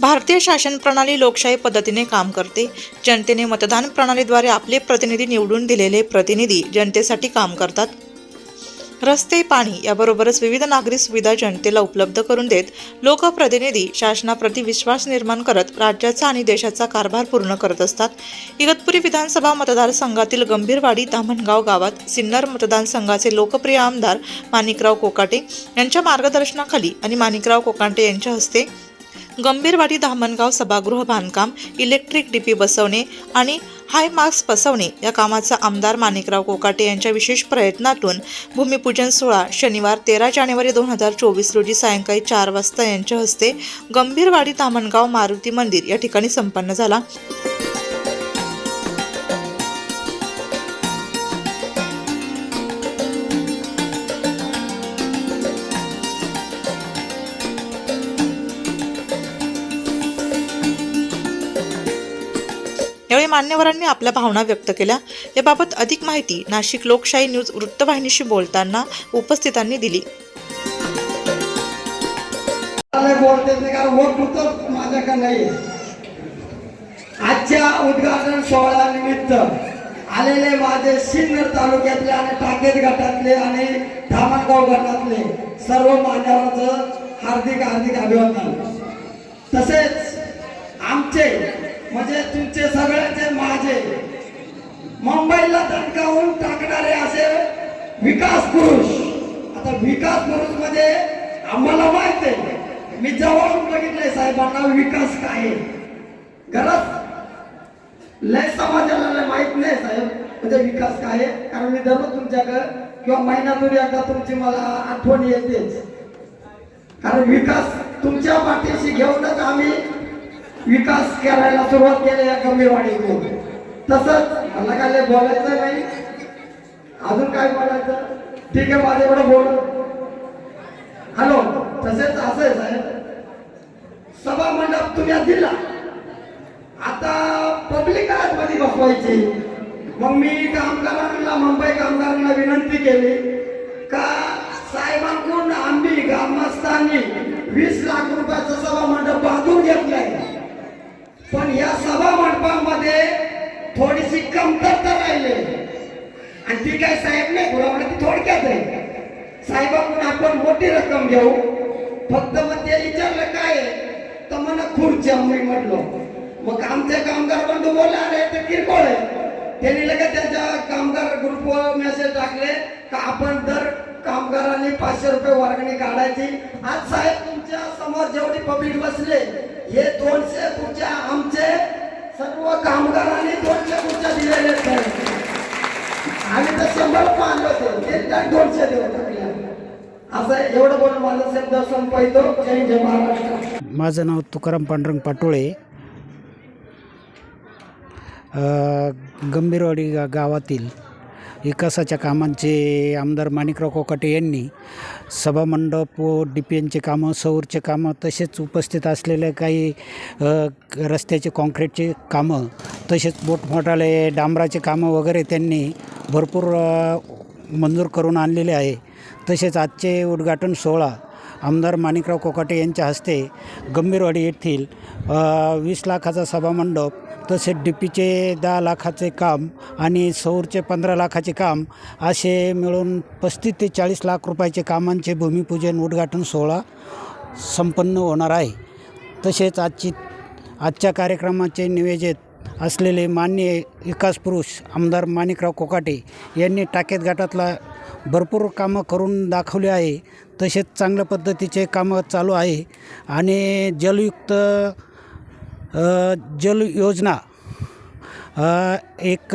भारतीय शासन प्रणाली लोकशाही पद्धतीने काम करते. जनतेने मतदान प्रणालीद्वारे आपले प्रतिनिधी निवडून दिलेले प्रतिनिधी जनतेसाठी काम करतात. रस्ते पाणी याबरोबरच विविध नागरी सुविधा जनतेला उपलब्ध करून देत लोकप्रतिनिधी शासनाप्रती विश्वास निर्माण करत राज्याचा आणि देशाचा कारभार पूर्ण करत असतात. इगतपुरी विधानसभा मतदारसंघातील गंभीरवाडी दामणगाव गावात सिन्नर मतदारसंघाचे लोकप्रिय आमदार माणिकराव कोकाटे यांच्या मार्गदर्शनाखाली आणि माणिकराव कोकाटे यांच्या हस्ते गंभीरवाडी धामणगाव सभागृह बांधकाम इलेक्ट्रिक डीपी बसवणे आणि हाय मार्क्स बसवणे या कामाचा आमदार माणिकराव कोकाटे यांच्या विशेष प्रयत्नातून भूमिपूजन सोहळा शनिवार तेरा जानेवारी दोन हजार चोवीस रोजी सायंकाळी चार वाजता यांच्या हस्ते गंभीरवाडी धामणगाव मारुती मंदिर या ठिकाणी संपन्न झाला. यावेळी मान्यवरांनी आपल्या भावना व्यक्त केल्या. याबाबत अधिक माहिती नाशिक लोकशाही न्यूज वृत्तवाहिनीशी बोलताना उपस्थितांनी दिली. आजच्या उद्घाटन सोहळा निमित्त आलेले माझे सिन्नर तालुक्यातले आणि टाकेत गटातले आणि धामणगाव गटातले सर्व मान्यवरांचं हार्दिक हार्दिक अभिवादन तसेच आमचे म्हणजे तुमचे मुंबईला दणकावून टाकणारे असे विकास पुरुष. आता विकास पुरुषमध्ये आम्हाला माहीत आहे. मी जवळून बघितलंय साहेबांना विकास काय गरज लय समाजाला लय माहीत नाही साहेब म्हणजे विकास काय आहे? कारण मी दररोज तुमच्याकडे किंवा महिन्यातून एकदा तुमची मला आठवण येतेच. कारण विकास तुमच्या पाठीशी घेऊनच आम्ही विकास करायला सुरुवात केली या गंभीरवाडीतून तसंच मला काय बोलायचं नाही. अजून काय बोलायचं? ठीक आहे माझ्याकडे बोल. हॅलो तसेच असं आहे साहेब. सभा मंडप तुम्ही दिला. आता पब्लिकमध्ये बसवायची. मग मी कामगारांना मुंबई कामगारांना विनंती केली. का साहेबांकडून आम्ही ग्रामस्थांनी मोठी रक्कम घेऊ. फक्त मग ते विचारलं काय तर मला खुर्च्या मी म्हटलो. मग आमचे कामगार बंधू बोलले अरे ते किरकोळ आहे. त्यांनी लगेच त्यांच्या कामगार ग्रुपवर मेसेज टाकले का आपण दर कामगारांनी पाचशे रुपये वर्गणी काढायची? आज साहेब तुमच्यासमोर जेवढी पब्लिक बसले हे दोनशे खुर्च्या आमचे सर्व कामगारांनी दोनशे खुर्च्या दिलेले आहेत. आम्ही तर शंभर मानलो होतं. ते त्या दोनशे देऊ. टाकल्या असं एवढं बोलून माझा शब्द संपवतो. जय जय महाराष्ट्र. माझं नाव तुकाराम पांडुरंग पाटोळे. गंभीरवाडी गा गावातील विकासाच्या कामांचे आमदार माणिकराव कोकाटे यांनी सभामंडप व डी पी एनचे कामं सौरचे कामं तसेच उपस्थित असलेले काही रस्त्याचे कॉन्क्रीटचे कामं तसेच मोठमोठाले डांबराचे कामं वगैरे त्यांनी भरपूर मंजूर करून आणलेले आहे. तसेच आजचे उद्घाटन सोहळा आमदार माणिकराव कोकाटे यांच्या हस्ते गंभीरवाडी येथील वीस लाखाचा सभामंडप तसेच डी पीचे दहा लाखाचे काम आणि सौरचे पंधरा लाखाचे काम असे मिळून पस्तीस ते चाळीस लाख रुपयाचे कामांचे भूमिपूजन उद्घाटन सोहळा संपन्न होणार आहे. तसेच आजची आजच्या कार्यक्रमाचे नियोजित असलेले मान्य विकास पुरुष आमदार माणिकराव कोकाटे यांनी टाकेत गटातला भरपूर कामं करून दाखवले आहे. तसेच चांगल्या पद्धतीचे कामं चालू आहे. आणि जलयुक्त जल योजना एक